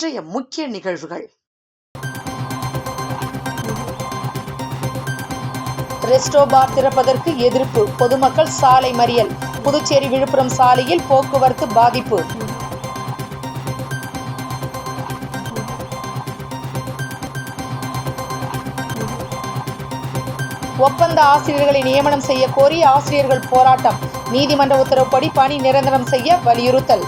இன்றைய முக்கிய நிகழ்வுகள். ரெஸ்டோ பார் திறப்பதற்கு எதிர்ப்பு. பொதுமக்கள் சாலை மறியல். புதுச்சேரி விழுப்புரம் சாலையில் போக்குவரத்து பாதிப்பு. ஒப்பந்த ஆசிரியர்களை நியமனம் செய்ய கோரி ஆசிரியர்கள் போராட்டம். நீதிமன்ற உத்தரவுப்படி பணி நிரந்தரம் செய்ய வலியுறுத்தல்.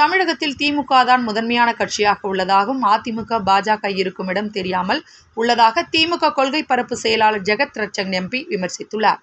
தமிழகத்தில் திமுக தான் முதன்மையான கட்சியாக உள்ளதாகவும் அதிமுக பாஜக இருக்கும் இடம் தெரியாமல் உள்ளதாக திமுக கொள்கை பரப்பு செயலாளர் ஜெகத் ரட்சங் எம்பி விமர்சித்துள்ளார்.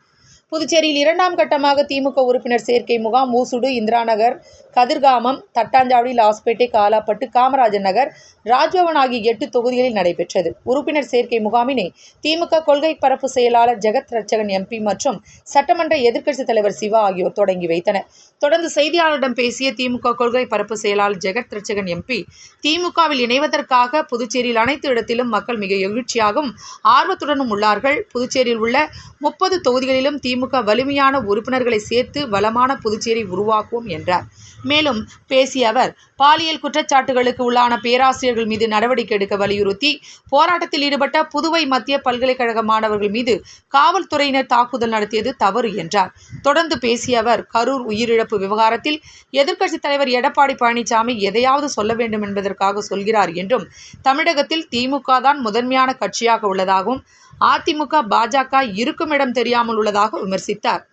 புதுச்சேரியில் இரண்டாம் கட்டமாக திமுக உறுப்பினர் சேர்க்கை முகாம் ஊசுடு இந்திரா நகர் கதிர்காமம் தட்டாஞ்சாவடி லாஸ்பேட்டை காலாப்பட்டு காமராஜர் நகர் ராஜ்பவன் ஆகிய எட்டு தொகுதிகளில் நடைபெற்றது. உறுப்பினர் சேர்க்கை முகாமினை திமுக கொள்கை பரப்பு செயலாளர் ஜெகத் ரட்சகன் எம்பி மற்றும் சட்டமன்ற எதிர்க்கட்சித் தலைவர் சிவா ஆகியோர் தொடங்கி வைத்தனர். தொடர்ந்து செய்தியாளரிடம் பேசிய திமுக கொள்கை பரப்பு செயலாளர் ஜெகத் ரட்சகன் எம்பி திமுகவில் இணைவதற்காக புதுச்சேரியில் அனைத்து இடத்திலும் மக்கள் மிக எழுச்சியாகவும் ஆர்வத்துடனும் உள்ளார்கள். புதுச்சேரியில் உள்ள முப்பது தொகுதிகளிலும் திமுக வலிமையான உறுப்பினர்களை சேர்த்து வளமான புதுச்சேரி உருவாக்குவோம் என்றார். மேலும் பேசிய அவர் பாலியல் குற்றச்சாட்டுகளுக்கு உள்ளான பேராசிரியர்கள் மீது நடவடிக்கை எடுக்க வலியுறுத்தி போராட்டத்தில் ஈடுபட்ட புதுவை மத்திய பல்கலைக்கழக மாணவர்கள் மீது காவல்துறையினர் தாக்குதல் நடத்தியது தவறு என்றார். தொடர்ந்து பேசிய அவர் கரூர் உயிரிழப்பு விவகாரத்தில் எதிர்க்கட்சித் தலைவர் எடப்பாடி பழனிசாமி எதையாவது சொல்ல வேண்டும் என்பதற்காக சொல்கிறார் என்றும் தமிழகத்தில் திமுக தான் முதன்மையான கட்சியாக உள்ளதாகவும் அதிமுக பாஜக இருக்கும் இடம் தெரியாமல் உள்ளதாக விமர்சித்தார்.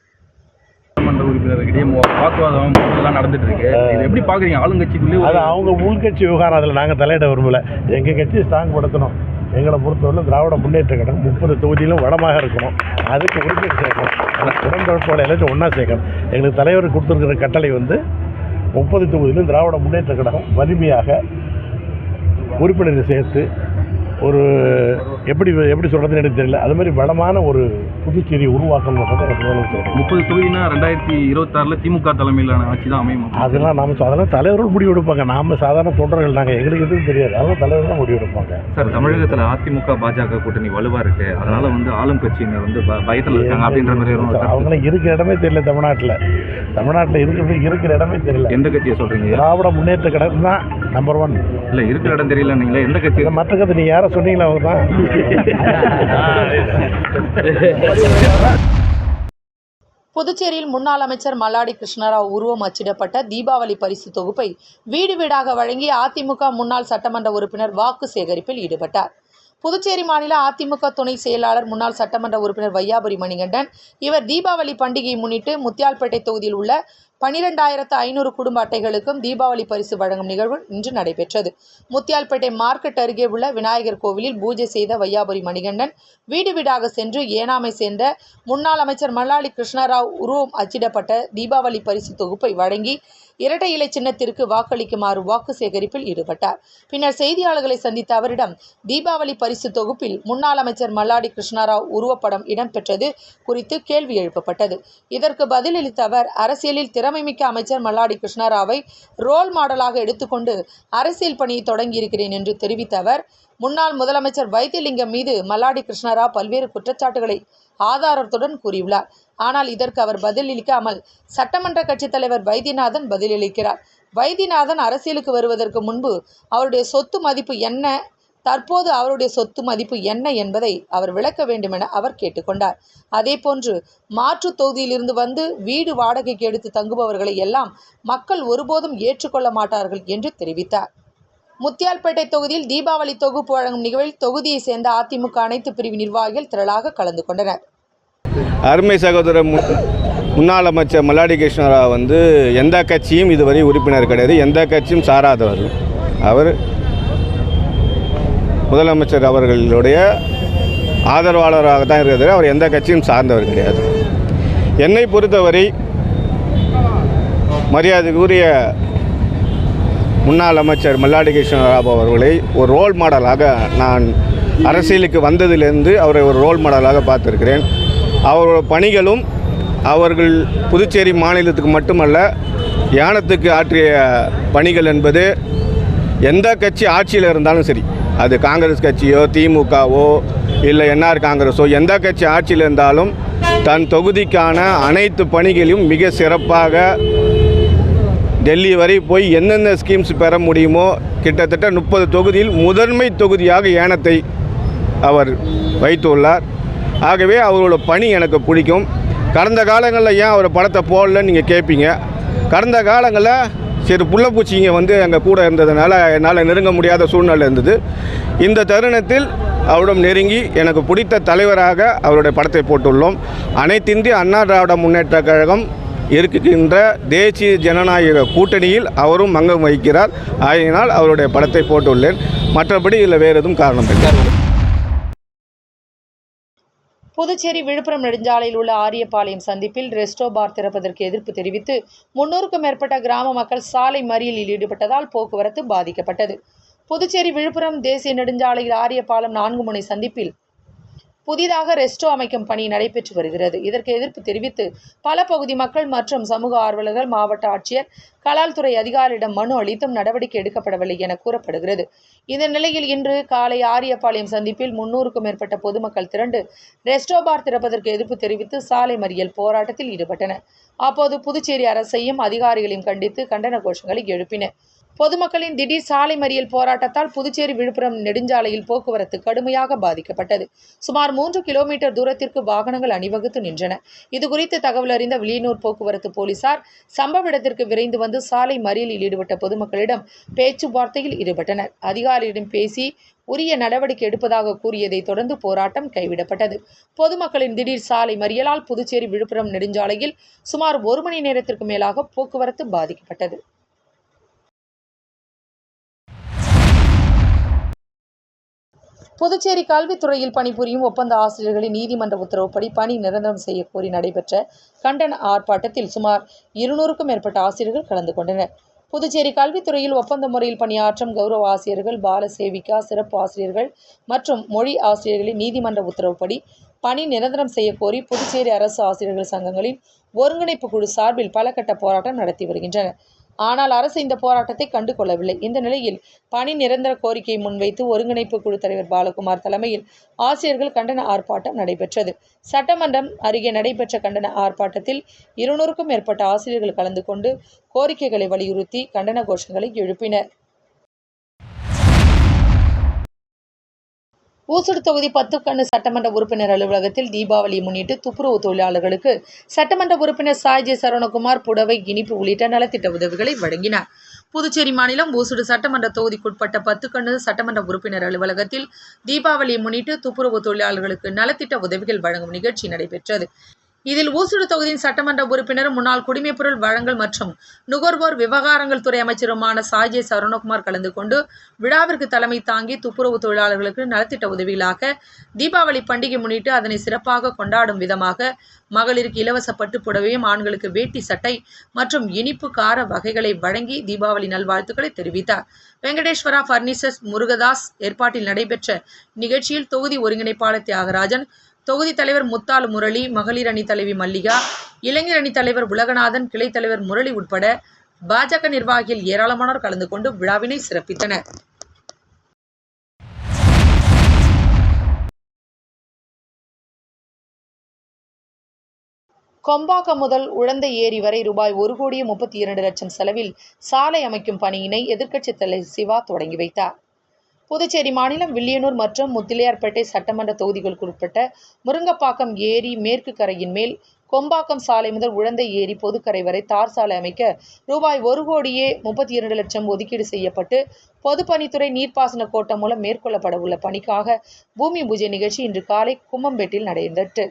மோ- வாக்குவாதம் எல்லாம் நடந்துட்டு இருக்கு இது எப்படி பாக்குறீங்க? ஆளுங்கட்சிக்குள்ளே அது அவங்க உள்கட்சி விவகாரம் அதில் நாங்கள் தலையிட விரும்பல. எங்கள் கட்சியை ஸ்ட்ராங் படுத்தணும். எங்களை பொறுத்தவரை திராவிட முன்னேற்ற கழகம் முப்பது தொகுதியிலும் வளமாக இருக்கணும். அதுக்கு உறுப்பினர் சேர்க்கணும். உடன்பிறப்போட எல்லாத்தையும் ஒன்றா சேர்க்கணும். எங்களுக்கு தலைவர் கொடுத்துருக்கிற கட்டளை வந்து முப்பது தொகுதியிலும் திராவிட முன்னேற்ற கழகம் வலிமையாக உறுப்பினரை சேர்த்து ஒரு எப்படி எப்படி சொல்கிறதுன்னு எனக்கு தெரியல. அது மாதிரி வளமான ஒரு புதுச்சேரி உருவாக்கணும். முப்பது தொகுதினா ரெண்டாயிரத்தி இருபத்தாறுல திமுக தலைமையிலான ஆட்சி தான் அமையும். அதெல்லாம் நாம அதெல்லாம் தலைவர்கள் முடிவு எடுப்பாங்க. நாம சாதாரண தொண்டர்கள் நாங்கள் எங்களுக்கு எதுவும் தெரியாது. அதெல்லாம் தலைவர் தான் முடிவு எடுப்பாங்க. சார் தமிழகத்தில் அதிமுக பாஜக கூட்டணி வலுவா இருக்கு. அதனால வந்து ஆளும் கட்சியினர் வந்து பயத்துல இருக்காங்க அப்படின்ற மாதிரி. அவங்களுக்கு இருக்கிற இடமே தெரியல தமிழ்நாட்டில். தமிழ்நாட்டில் இருக்கிறது இருக்கிற இடமே தெரியல. எந்த கட்சியை சொல்றீங்க? திராவிட முன்னேற்ற கழகம் தான். நம்பர் ஒன் இல்ல இருக்கிற இடம் தெரியல நீங்களே. எந்த கட்சி? மற்ற கதை நீ யாரை சொன்னீங்களா அவங்க தான். புதுச்சேரியில் முன்னாள் அமைச்சர் மல்லாடி கிருஷ்ணராவ் உருவம் அச்சிடப்பட்ட தீபாவளி பரிசு தொகுப்பை வீடு வீடாக வழங்கி அதிமுக முன்னாள் சட்டமன்ற உறுப்பினர் வாக்கு சேகரிப்பில் ஈடுபட்டார். புதுச்சேரி மாநில அதிமுக துணை செயலாளர் முன்னாள் சட்டமன்ற உறுப்பினர் வையாபுரி மணிகண்டன் இவர் தீபாவளி பண்டிகையை முன்னிட்டு முத்தியால்பேட்டை தொகுதியில் உள்ள பனிரெண்டாயிரத்து ஐநூறு குடும்ப அட்டைகளுக்கும் தீபாவளி பரிசு வழங்கும் நிகழ்வு இன்று நடைபெற்றது. முத்தியால்பேட்டை மார்க்கெட் அருகே உள்ள விநாயகர் கோவிலில் பூஜை செய்த வையாபுரி மணிகண்டன் வீடு வீடாக சென்று ஏனாமை சேர்ந்த முன்னாள் அமைச்சர் மல்லாடி கிருஷ்ணராவ் உருவம் அச்சிடப்பட்ட தீபாவளி பரிசு தொகுப்பை வழங்கி இரட்டை இலை சின்னத்திற்கு வாக்களிக்குமாறு வாக்கு சேகரிப்பில் ஈடுபட்டார். பின்னர் செய்தியாளர்களை சந்தித்த அவரிடம் தீபாவளி பரிசு தொகுப்பில் முன்னாள் அமைச்சர் மல்லாடி கிருஷ்ணராவ் உருவப்படம் இடம்பெற்றது குறித்து கேள்வி எழுப்பப்பட்டது. இதற்கு பதிலளித்த அவர் அரசியலில் திறமைமிக்க அமைச்சர் மல்லாடி கிருஷ்ணராவை ரோல் மாடலாக எடுத்துக்கொண்டு அரசியல் பணியை தொடங்கியிருக்கிறேன் என்று தெரிவித்த அவர் முன்னாள் முதலமைச்சர் வைத்தியலிங்கம் மீது மல்லாடி கிருஷ்ணராவ் பல்வேறு குற்றச்சாட்டுகளை ஆதாரத்துடன் கூறியுள்ளார். ஆனால் இதற்கு அவர் பதிலளிக்காமல் சட்டமன்ற கட்சித் தலைவர் வைத்தியநாதன் பதிலளிக்கிறார் வைத்தியநாதன் அரசியலுக்கு வருவதற்கு முன்பு அவருடைய சொத்து மதிப்பு என்ன தற்போது அவருடைய சொத்து மதிப்பு என்ன என்பதை அவர் விளக்க வேண்டுமென அவர் கேட்டுக்கொண்டார். அதேபோன்று மாற்று தொகுதியிலிருந்து வந்து வீடு வாடகைக்கு எடுத்து தங்குபவர்களை எல்லாம் மக்கள் ஒருபோதும் ஏற்றுக்கொள்ள மாட்டார்கள் என்று தெரிவித்தார். முத்தியால்பேட்டை தொகுதியில் தீபாவளி தொகுப்பு வழங்கும் நிகழ்வில் தொகுதியை சேர்ந்த அதிமுக அனைத்து பிரிவு நிர்வாகிகள் திரளாக கலந்து கொண்டனர். அருமை சகோதரர் முன்னாள் அமைச்சர் மல்லாடி கிருஷ்ணராவ் வந்து எந்த கட்சியும் இதுவரை உறுப்பினர் கிடையாது. எந்த கட்சியும் சாராதவர். அவர் முதலமைச்சர் அவர்களுடைய ஆதரவாளராக தான் இருக்கிறது. அவர் எந்த கட்சியும் சார்ந்தவர் கிடையாது. என்னை பொறுத்தவரை மரியாதைக்குரிய முன்னாள் அமைச்சர் மல்லாடி கிருஷ்ணராவ் அவர்களை ஒரு ரோல் மாடலாக நான் அரசியலுக்கு வந்ததிலிருந்து அவரை ஒரு ரோல் மாடலாக பார்த்துருக்கிறேன். அவரோட பணிகளும் அவர்கள் புதுச்சேரி மாநிலத்துக்கு மட்டுமல்ல யானத்துக்கு ஆற்றிய பணிகள் என்பது எந்த கட்சி ஆட்சியில் இருந்தாலும் சரி அது காங்கிரஸ் கட்சியோ திமுகவோ இல்லை என்ஆர் காங்கிரஸோ எந்த கட்சி ஆட்சியில் இருந்தாலும் தன் தொகுதிக்கான அனைத்து பணிகளையும் மிக சிறப்பாக டெல்லி வரை போய் என்னென்ன ஸ்கீம்ஸ் பெற முடியுமோ கிட்டத்தட்ட முப்பது தொகுதியில் முதன்மை தொகுதியாக ஏனத்தை அவர் வைத்துள்ளார். ஆகவே அவரோட பணி எனக்கு பிடிக்கும். கடந்த காலங்களில் ஏன் அவர் படத்தை போடலன்னு நீங்கள் கேட்பீங்க கடந்த காலங்களில் சரி புள்ளப்பூச்சிங்க வந்து எங்கள் கூட இருந்ததுனால என்னால் நெருங்க முடியாத சூழ்நிலை இருந்தது. இந்த தருணத்தில் அவரிடம் நெருங்கி எனக்கு பிடித்த தலைவராக அவருடைய படத்தை போட்டுள்ளோம். அனைத்திந்திய அண்ணா திராவிட முன்னேற்ற கழகம் இருக்கின்ற தேசிய ஜனநாயக கூட்டணியில் அவரும் அங்கம் வகிக்கிறார். ஆகையினால் அவருடைய படத்தை போட்டுள்ளேன். மற்றபடி இதில் வேறு எதுவும் காரணம் இல்லை. புதுச்சேரி விழுப்புரம் நெடுஞ்சாலையில் உள்ள ஆரியபாளையம் சந்திப்பில் ரெஸ்டோ பார் திறப்பதற்கு எதிர்ப்பு தெரிவித்து முன்னூறுக்கும் மேற்பட்ட கிராம மக்கள் சாலை மறியலில் ஈடுபட்டதால் போக்குவரத்து பாதிக்கப்பட்டது. புதுச்சேரி விழுப்புரம் தேசிய நெடுஞ்சாலையில் ஆரியபாலம் நான்கு முனை சந்திப்பில் புதிதாக ரெஸ்டோ அமைக்கும் பணி நடைபெற்று வருகிறது. இதற்கு எதிர்ப்பு தெரிவித்து பல பகுதி மக்கள் மற்றும் சமூக ஆர்வலர்கள் மாவட்ட ஆட்சியர் கலால்துறை அதிகாரியிடம் மனு அளித்தும் நடவடிக்கை எடுக்கப்படவில்லை என கூறப்படுகிறது. இந்த நிலையில் இன்று காலை ஆரியபாளையம் சந்திப்பில் முன்னூறுக்கும் மேற்பட்ட பொதுமக்கள் திரண்டு ரெஸ்டோ பார் திறப்பதற்கு எதிர்ப்பு தெரிவித்து சாலை மறியல் போராட்டத்தில் ஈடுபட்டனர். அப்போது புதுச்சேரி அரசையும் அதிகாரிகளையும் கண்டித்து கண்டன கோஷங்களை எழுப்பினர். பொதுமக்களின் திடீர் சாலை மறியல் போராட்டத்தால் புதுச்சேரி விழுப்புரம் நெடுஞ்சாலையில் போக்குவரத்து கடுமையாக பாதிக்கப்பட்டது. சுமார் மூன்று கிலோமீட்டர் தூரத்திற்கு வாகனங்கள் அணிவகுத்து நின்றன. இதுகுறித்து தகவல் அறிந்த வில்லியனூர் போக்குவரத்து போலீசார் சம்பவ இடத்திற்கு விரைந்து வந்து சாலை மறியலில் ஈடுபட்ட பொதுமக்களிடம் பேச்சுவார்த்தையில் ஈடுபட்டனர். அதிகாரியிடம் பேசி உரிய நடவடிக்கை எடுப்பதாக கூறியதை தொடர்ந்து போராட்டம் கைவிடப்பட்டது. பொதுமக்களின் திடீர் சாலை மறியலால் புதுச்சேரி விழுப்புரம் நெடுஞ்சாலையில் சுமார் ஒரு மணி நேரத்திற்கு மேலாக போக்குவரத்து பாதிக்கப்பட்டது. புதுச்சேரி கல்வித்துறையில் பணிபுரியும் ஒப்பந்த ஆசிரியர்களின் நீதிமன்ற உத்தரவுப்படி பணி நிரந்தரம் செய்ய கோரி நடைபெற்ற கண்டன ஆர்ப்பாட்டத்தில் சுமார் இருநூறுக்கும் மேற்பட்ட ஆசிரியர்கள் கலந்து கொண்டனர். புதுச்சேரி கல்வித்துறையில் ஒப்பந்த முறையில் பணியாற்றும் கௌரவ ஆசிரியர்கள் பால சேவிகா சிறப்பு ஆசிரியர்கள் மற்றும் மொழி ஆசிரியர்களின் நீதிமன்ற உத்தரவுப்படி பணி நிரந்தரம் செய்ய கோரி புதுச்சேரி அரசு ஆசிரியர்கள் சங்கங்களின் ஒருங்கிணைப்பு குழு சார்பில் பல கட்ட போராட்டம் நடத்தி வருகின்றனர். ஆனால் அரசு இந்த போராட்டத்தை கண்டு கொள்ளவில்லை இந்த நிலையில் பணி நிரந்தர கோரிக்கையை முன்வைத்து ஒருங்கிணைப்பு குழு தலைவர் பாலகுமார் தலைமையில் ஆசிரியர்கள் கண்டன ஆர்ப்பாட்டம் நடைபெற்றது. சட்டமன்றம் அருகே நடைபெற்ற கண்டன ஆர்ப்பாட்டத்தில் இருநூறுக்கும் மேற்பட்ட ஆசிரியர்கள் கலந்து கொண்டு கோரிக்கைகளை வலியுறுத்தி கண்டன கோஷங்களை எழுப்பினர். ஊசுடு தொகுதி பத்துக்கண்ணு சட்டமன்ற உறுப்பினர் அலுவலகத்தில் தீபாவளியை முன்னிட்டு துப்புரவு தொழிலாளர்களுக்கு சட்டமன்ற உறுப்பினர் சாய்ஜி சரவணகுமார் புடவை இனிப்பு உள்ளிட்ட நலத்திட்ட உதவிகளை வழங்கினார். புதுச்சேரி மாநிலம் ஊசுடு சட்டமன்ற தொகுதிக்குட்பட்ட பத்துக்கண்ணு சட்டமன்ற உறுப்பினர் அலுவலகத்தில் தீபாவளியை முன்னிட்டு துப்புரவு தொழிலாளர்களுக்கு நலத்திட்ட உதவிகள் வழங்கும் நிகழ்ச்சி நடைபெற்றது. இதில் ஊசுடு தொகுதியின் சட்டமன்ற உறுப்பினரும் முன்னாள் குடிமைப்பொருள் வழங்கல் மற்றும் நுகர்வோர் விவகாரங்கள் துறை அமைச்சருமான சாஜே சரணகுமார் கலந்து கொண்டு விழாவிற்கு தலைமை தாங்கி துப்புரவு தொழிலாளர்களுக்கு நலத்திட்ட உதவிகளாக தீபாவளி பண்டிகை முன்னிட்டு அதனை சிறப்பாக கொண்டாடும் விதமாக மகளிருக்கு இலவச பட்டு புடவையும் ஆண்களுக்கு வேட்டி சட்டை மற்றும் இனிப்பு கார வகைகளை வழங்கி தீபாவளி நல்வாழ்த்துக்களை தெரிவித்தார். வெங்கடேஸ்வரா பர்னிச்சர்ஸ் முருகதாஸ் ஏற்பாட்டில் நடைபெற்ற நிகழ்ச்சியில் தொகுதி ஒருங்கிணைப்பாளர் தியாகராஜன் தொகுதி தலைவர் முத்தால் முரளி மகளிர் அணி தலைவி மல்லிகா இளைஞர் அணி தலைவர் உலகநாதன் கிளை தலைவர் முரளி உட்பட பாஜக நிர்வாகிகள் ஏராளமானோர் கலந்து கொண்டு விழாவினை சிறப்பித்தனர். கொம்பாக்கம் முதல் உழந்தை ஏரி வரை ரூபாய் ஒரு கோடியே முப்பத்தி இரண்டு லட்சம் செலவில் சாலை அமைக்கும் பணியினை எதிர்க்கட்சித் தலைவர் சிவா தொடங்கி வைத்தார். புதுச்சேரி மாநிலம் வில்லியனூர் மற்றும் முத்திலையார்பேட்டை சட்டமன்ற தொகுதிகளுக்கு உட்பட்ட முருங்கப்பாக்கம் ஏரி மேற்கு கரையின் மேல் கொம்பாக்கம் சாலை முதல் உழந்தை ஏரி பொதுக்கரை வரை தார் சாலை அமைக்க ரூபாய் ஒரு கோடியே முப்பத்தி இரண்டு லட்சம் ஒதுக்கீடு செய்யப்பட்டு பொதுப்பணித்துறை நீர்ப்பாசன கோட்டம் மூலம் மேற்கொள்ளப்பட உள்ள பணிக்காக பூமி பூஜை நிகழ்ச்சி இன்று காலை கும்மம்பேட்டில் நடைபெற்றது.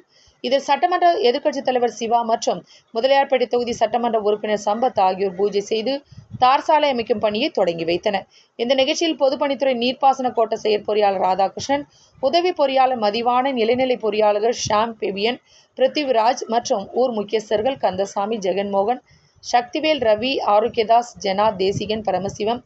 இதில் சட்டமன்ற எதிர்க்கட்சித் தலைவர் சிவா மற்றும் முதலியார்பேட்டை தொகுதி சட்டமன்ற உறுப்பினர் சம்பத் ஆகியோர் பூஜை செய்து தார் சாலை அமைக்கும் பணியை தொடங்கி வைத்தனர். இந்த நிகழ்ச்சியில் பொதுப்பணித்துறை நீர்ப்பாசன கோட்ட செயற்பொறியாளர் ராதாகிருஷ்ணன் உதவி பொறியாளர் மதிவான நிலைநிலை பொறியாளர்கள் ஷாம் பெவியன் பிருத்திவிராஜ் மற்றும் ஊர் முக்கியஸ்தர்கள் கந்தசாமி ஜெகன்மோகன் சக்திவேல் ரவி ஆரோக்கியதாஸ் ஜெனா தேசிகன் பரமசிவம்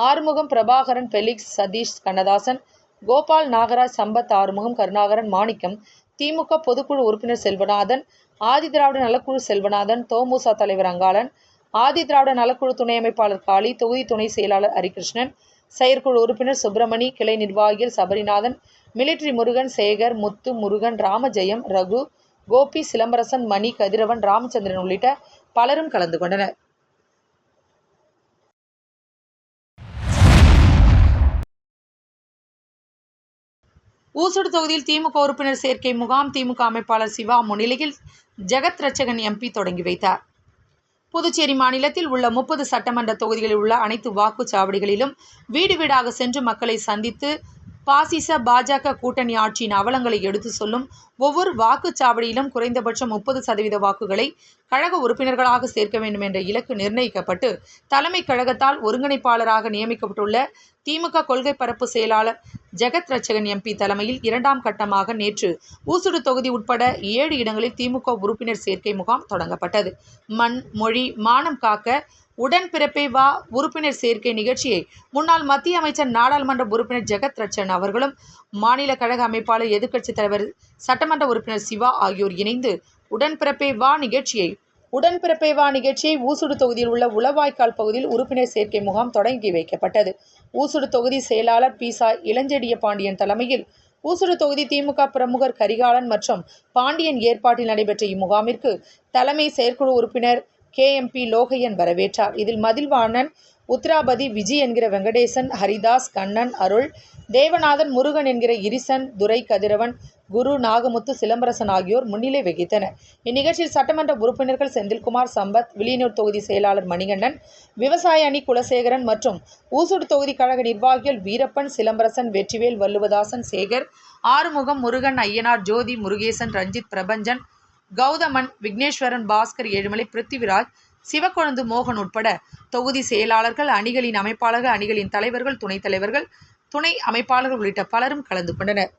ஆறுமுகம் பிரபாகரன் பெலிக்ஸ் சதீஷ் கண்ணதாசன் கோபால் நாகராஜ் சம்பத் ஆறுமுகம் கருணாகரன் மாணிக்கம் திமுக பொதுக்குழு உறுப்பினர் செல்வநாதன் ஆதிதிராவிட நலக்குழு செல்வநாதன் தோமுசா தலைவர் அங்காளன் ஆதி திராவிட நலக்குழு துணை அமைப்பாளர் காளி தொகுதி துணை செயலாளர் ஹரிகிருஷ்ணன் செயற்குழு உறுப்பினர் சுப்பிரமணி கிளை நிர்வாகிகள் சபரிநாதன் மிலிட்ரி முருகன் சேகர் முத்து முருகன் ராமஜெயம் ரகு கோபி சிலம்பரசன் மணி கதிரவன் ராமச்சந்திரன் உள்ளிட்ட பலரும் கலந்து கொண்டனர். ஊசுடு தொகுதியில் திமுக உறுப்பினர் சேர்க்கை முகாம் திமுக அமைப்பாளர் சிவா முன்னிலையில் ஜெகத் ரட்சகன் எம்பி தொடங்கி வைத்தார். புதுச்சேரி மாநிலத்தில் உள்ள முப்பது சட்டமன்ற தொகுதிகளில் உள்ள அனைத்து வாக்குச்சாவடிகளிலும் வீடு வீடாக சென்று மக்களை சந்தித்து பாசிச பாஜக கூட்டணி ஆட்சியின் அவலங்களை எடுத்து சொல்லும் ஒவ்வொரு வாக்குச்சாவடியிலும் குறைந்தபட்சம் முப்பது சதவீத வாக்குகளை கழக உறுப்பினர்களாக சேர்க்க வேண்டும் என்ற இலக்கு நிர்ணயிக்கப்பட்டு தலைமை கழகத்தால் ஒருங்கிணைப்பாளராக நியமிக்கப்பட்டுள்ள திமுக கொள்கை பரப்பு செயலாளர் ஜெகத் ரட்சகன் எம்பி தலைமையில் இரண்டாம் கட்டமாக நேற்று ஊசுடு தொகுதி உட்பட ஏழு இடங்களில் திமுக உறுப்பினர் சேர்க்கை முகாம் தொடங்கப்பட்டது. மண் மொழி மானம் காக்க உடன்பிறப்பே வா உறுப்பினர் சேர்க்கை நிகழ்ச்சியை முன்னாள் மத்திய அமைச்சர் நாடாளுமன்ற உறுப்பினர் ஜெகத் ரட்சன் அவர்களும் மாநில கழக அமைப்பாளர் எதிர்க்கட்சித் தலைவர் சட்டமன்ற உறுப்பினர் சிவா ஆகியோர் இணைந்து உடன்பிறப்பே வா நிகழ்ச்சியை உடன்பிறப்பே வா நிகழ்ச்சியை ஊசுடு தொகுதியில் உள்ள உளவாய்க்கால் பகுதியில் உறுப்பினர் சேர்க்கை முகாம் தொடங்கி வைக்கப்பட்டது. ஊசுடு தொகுதி செயலாளர் பிசா இளஞ்செடிய பாண்டியன் தலைமையில் ஊசுடு தொகுதி திமுக பிரமுகர் கரிகாலன் மற்றும் பாண்டியன் ஏற்பாட்டில் நடைபெற்ற இம்முகாமிற்கு தலைமை செயற்குழு உறுப்பினர் கேஎம்பி லோகையன் வரவேற்றார். இதில் மதில்வாணன் உத்ராபதி விஜி என்கிற வெங்கடேசன் ஹரிதாஸ் கண்ணன் அருள் தேவநாதன் முருகன் என்கிற இரிசன் துரை கதிரவன் குரு நாகமுத்து சிலம்பரசன் ஆகியோர் முன்னிலை வகித்தனர். இந்நிகழ்ச்சியில் சட்டமன்ற உறுப்பினர்கள் செந்தில்குமார் சம்பத் விளியனூர் தொகுதி செயலாளர் மணிகண்டன் விவசாய அணி குலசேகரன் மற்றும் ஊசுடு தொகுதி கழக நிர்வாகிகள் வீரப்பன் சிலம்பரசன் வெற்றிவேல் வள்ளுவதாசன் சேகர் ஆறுமுகம் முருகன் ஐயனார் ஜோதி முருகேசன் ரஞ்சித் பிரபஞ்சன் கௌதமன் விக்னேஸ்வரன் பாஸ்கர் ஏழுமலை பிருத்திவிராஜ் சிவக்கொழுந்து மோகன் உட்பட தொகுதி செயலாளர்கள் அணிகளின் அமைப்பாளர்கள் அணிகளின் தலைவர்கள் துணைத் தலைவர்கள் துணை அமைப்பாளர்கள் உள்ளிட்ட பலரும் கலந்து கொண்டனர்.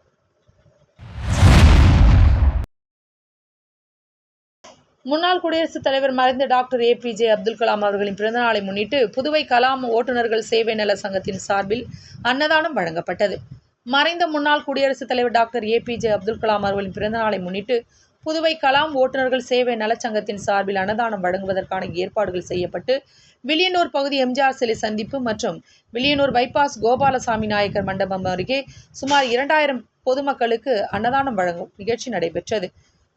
முன்னாள் குடியரசுத் தலைவர் மறைந்த டாக்டர் ஏபிஜே அப்துல் கலாம் அவர்களின் பிறந்தநாளை முன்னிட்டு புதுவை கலாம் ஓட்டுநர்கள் சேவை நல சங்கத்தின் சார்பில் அன்னதானம் வழங்கப்பட்டது. மறைந்த முன்னாள் குடியரசுத் தலைவர் டாக்டர் ஏபிஜே அப்துல் கலாம் அவர்களின் பிறந்தநாளை முன்னிட்டு புதுவை கலாம் ஓட்டுநர்கள் சேவை நலச்சங்கத்தின் சார்பில் அன்னதானம் வழங்குவதற்கான ஏற்பாடுகள் செய்யப்பட்டு வில்லியனூர் பகுதி எம்ஜிஆர் சிலை சந்திப்பு மற்றும் வில்லியனூர் பைபாஸ் கோபாலசாமி நாயக்கர் மண்டபம் அருகே சுமார் இரண்டாயிரம் பொதுமக்களுக்கு அன்னதானம் வழங்கும் நிகழ்ச்சி நடைபெற்றது.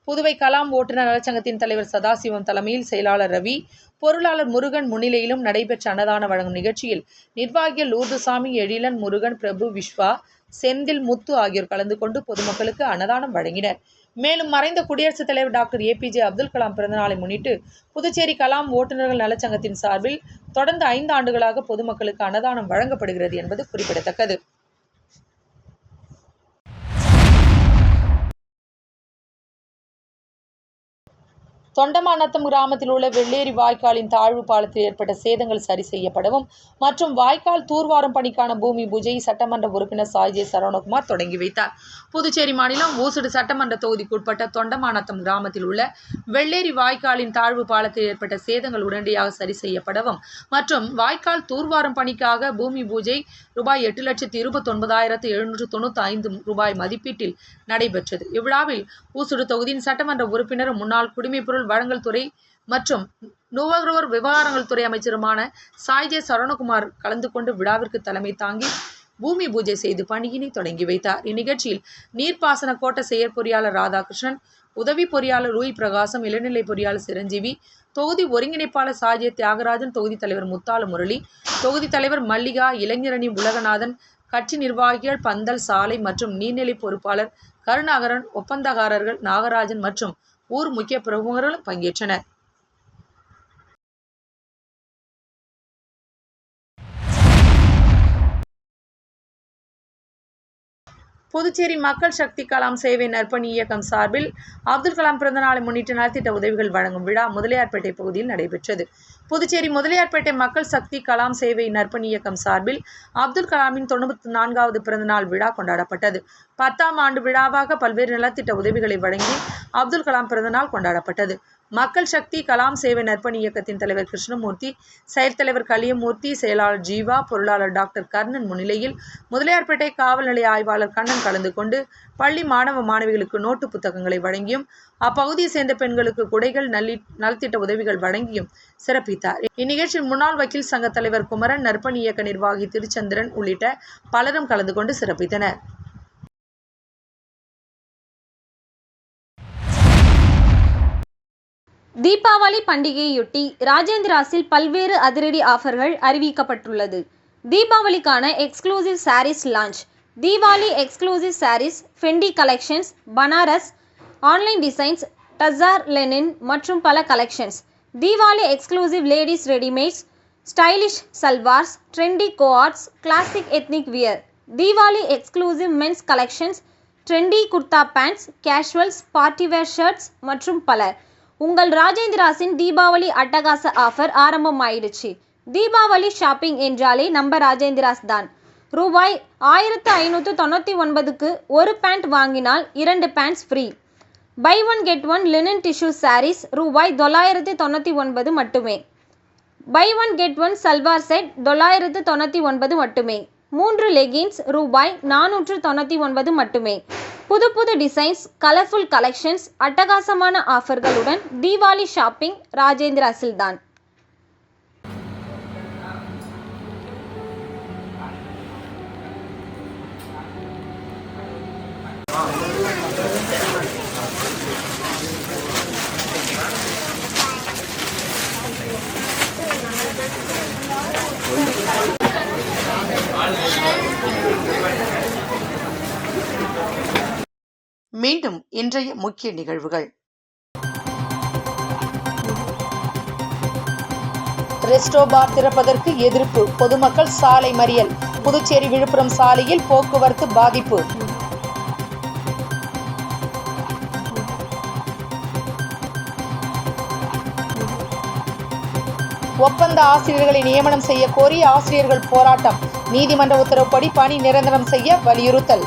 புதுவை கலாம் ஓட்டுநர் நலச்சங்கத்தின் தலைவர் சதாசிவம் தலைமையில் செயலாளர் ரவி பொருளாளர் முருகன் முன்னிலையிலும் நடைபெற்ற அன்னதான வழங்கும் நிகழ்ச்சியில் நிர்வாகிகள் லூர்துசாமி எழிலன் முருகன் பிரபு விஸ்வா செந்தில் முத்து ஆகியோர் கலந்து கொண்டு பொதுமக்களுக்கு அன்னதானம் வழங்கினர். மேலும் மறைந்த குடியரசுத் தலைவர் டாக்டர் ஏபிஜே அப்துல் கலாம் பிறந்தநாளை முன்னிட்டு புதுச்சேரி கலாம் ஓட்டுநர்கள் நலச்சங்கத்தின் சார்பில் தொடர்ந்து ஐந்து ஆண்டுகளாக பொதுமக்களுக்கு அன்னதானம் வழங்கப்படுகிறது என்பது குறிப்பிடத்தக்கது. தொண்டமாநத்தம் கிராமத்தில் உள்ள வெள்ளேரி வாய்க்காலின் தாழ்வு பாலத்தில் ஏற்பட்ட சேதங்கள் சரி செய்யப்படவும் மற்றும் வாய்க்கால் தூர்வாரும் பணிக்கான பூமி பூஜை சட்டமன்ற உறுப்பினர் சாய்ஜே சரவணகுமார் தொடங்கி வைத்தார். புதுச்சேரி மாநிலம் ஊசுடு சட்டமன்ற தொகுதிக்குட்பட்ட தொண்டமாநத்தம் கிராமத்தில் உள்ள வெள்ளேரி வாய்க்காலின் தாழ்வு பாலத்தில் ஏற்பட்ட சேதங்கள் உடனடியாக சரி செய்யப்படவும் மற்றும் வாய்க்கால் தூர்வாரும் பணிக்காக பூமி பூஜை ரூபாய் எட்டு லட்சத்தி இருபத்தொன்பதாயிரத்து எழுநூற்று தொண்ணூற்றி ஐந்து ரூபாய் மதிப்பீட்டில் நடைபெற்றது. இவ்விழாவில் ஊசுடு தொகுதியின் சட்டமன்ற உறுப்பினரும் முன்னாள் குடிமைப்பொருள் வழங்கல் துறை மற்றும் நுகர்வோர் விவகாரங்கள் துறை அமைச்சருமான சாய்ஜே சரவணகுமார் கலந்து கொண்டு விழாவிற்கு தலைமை தாங்கி பூமி பூஜை செய்து பணியினை தொடங்கி வைத்தார். இந்நிகழ்ச்சியில் நீர்ப்பாசன கோட்ட செயற்பொறியாளர் ராதாகிருஷ்ணன் உதவி பொறியாளர் ரூய் பிரகாசம் இளநிலை பொறியாளர் சிரஞ்சீவி தொகுதி ஒருங்கிணைப்பாளர் சாஜே தியாகராஜன் தொகுதி தலைவர் முத்தாலு முரளி தொகுதி தலைவர் மல்லிகா இளைஞரணி உலகநாதன் கட்சி நிர்வாகிகள் பந்தல் சாலை மற்றும் நீர்நிலை பொறுப்பாளர் கருணாகரன் ஒப்பந்தக்காரர்கள் நாகராஜன் மற்றும் ஊர் முக்கிய பிரமுகர்களும் பங்கேற்றனர். புதுச்சேரி மக்கள் சக்தி கலாம் சேவை நற்பணி இயக்கம் சார்பில் அப்துல் கலாம் பிறந்தநாளை முன்னிட்டு நலத்திட்ட உதவிகள் வழங்கும் விழா முதலியார்பேட்டை பகுதியில் நடைபெற்றது. புதுச்சேரி முதலியார்பேட்டை மக்கள் சக்தி கலாம் சேவை நற்பணி இயக்கம் சார்பில் அப்துல் கலாமின் தொண்ணூற்றி நான்காவது பிறந்தநாள் விழா கொண்டாடப்பட்டது. பத்தாம் ஆண்டு விழாவாக பல்வேறு நலத்திட்ட உதவிகளை வழங்கி அப்துல் கலாம் பிறந்தநாள் கொண்டாடப்பட்டது. மக்கள் சக்தி கலாம் சேவை நற்பணி இயக்கத்தின் தலைவர் கிருஷ்ணமூர்த்தி செயற்தலைவர் கலியமூர்த்தி செயலாளர் ஜீவா பொருளாளர் டாக்டர் கர்ணன் முன்னிலையில் முதலியார்பேட்டை காவல் நிலைய ஆய்வாளர் கண்ணன் கலந்து கொண்டு பள்ளி மாணவ மாணவிகளுக்கு நோட்டு புத்தகங்களை வழங்கியும் அப்பகுதியை சேர்ந்த பெண்களுக்கு குடைகள் நல்லி நலத்திட்ட உதவிகள் வழங்கியும் சிறப்பித்தார். இந்நிகழ்ச்சியில் முன்னாள் வக்கீல் சங்க தலைவர் குமரன் நற்பணி இயக்க நிர்வாகி திருச்சந்திரன் உள்ளிட்ட பலரும் கலந்து கொண்டு சிறப்பித்தனர். தீபாவளி பண்டிகையொட்டி ராஜேந்திராஸில் பல்வேறு அதிரடி ஆஃபர்கள் அறிவிக்கப்பட்டுள்ளது. தீபாவளிக்கான exclusive sarees launch. Deepavali exclusive sarees Fendi collections Banaras online designs tussar linen மற்றும் பல collections Deepavali exclusive ladies readymades stylish salwars trendy coords classic ethnic wear Deepavali exclusive men's collections trendy kurta pants casuals partywear shirts மற்றும் பல. உங்கள் ராஜேந்திராஸின் Deepavali அட்டகாச offer ஆரம்பம் ஆயிடுச்சு Deepavali shopping என்றாலே நம்ம ராஜேந்திராஸ் தான். ரூபாய் ஆயிரத்து ஐநூற்று தொண்ணூற்றி ஒன்பதுக்கு ஒரு பேண்ட் வாங்கினால் இரண்டு pants free. Buy one get one linen tissue sarees ரூபாய் தொள்ளாயிரத்து தொண்ணூற்றி ஒன்பது மட்டுமே. Buy one get one salwar set தொள்ளாயிரத்து தொண்ணூற்றி ஒன்பது மட்டுமே. மூன்று லெகின்ஸ் ரூபாய் நானூற்று தொண்ணூற்றி ஒன்பது மட்டுமே. புது புது டிசைன்ஸ் கலர்ஃபுல் கலெக்ஷன்ஸ் அட்டகாசமான ஆஃபர்களுடன் தீபாவளி ஷாப்பிங் ராஜேந்திராஸில் தான் இன்றைய முக்கிய நிகழ்வுகள். ரெஸ்டோ பார் திறப்பதற்கு எதிர்ப்பு. பொதுமக்கள் சாலை மறியல். புதுச்சேரி விழுப்புரம் சாலையில் போக்குவரத்து பாதிப்பு. ஒப்பந்த ஆசிரியர்களை நியமனம் செய்ய கோரி ஆசிரியர்கள் போராட்டம். நீதிமன்ற உத்தரவுப்படி பணி நிரந்தரம் செய்ய வலியுறுத்தல்.